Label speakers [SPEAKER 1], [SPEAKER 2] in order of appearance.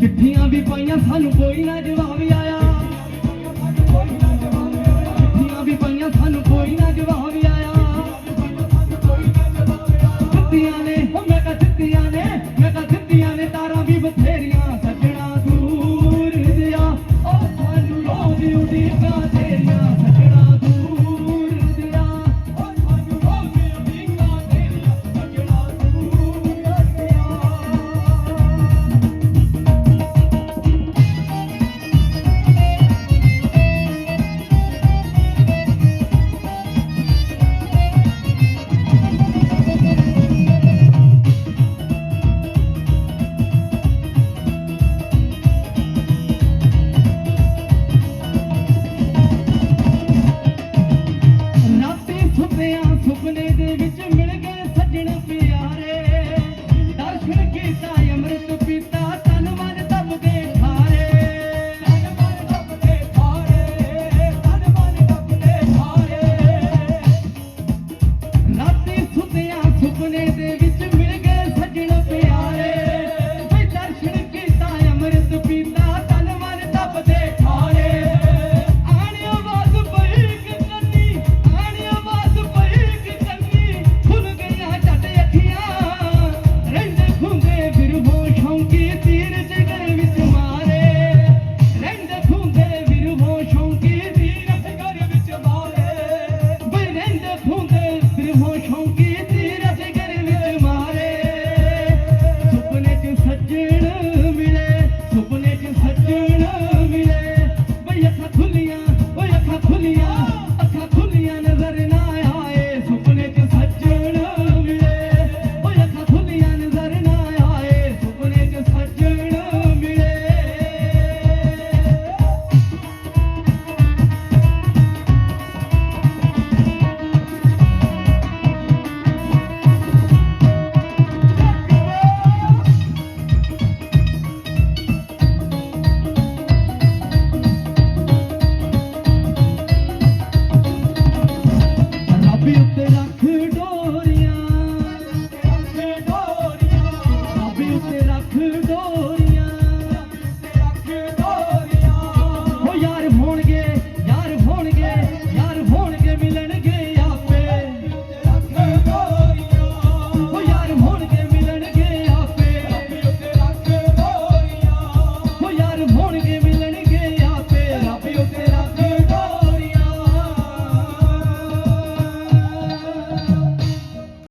[SPEAKER 1] ਚਿੱਠੀਆਂ ਵੀ ਪਾਈਆਂ, ਸਾਨੂੰ ਕੋਈ ਨਾ ਜਵਾਬ ਆਇਆ। ਚਿੱਠੀਆਂ ਵੀ ਪਾਈਆਂ, ਸਾਨੂੰ ਕੋਈ ਨਾ ਜਵਾਬ ਆਇਆ। Bethlehem, Vio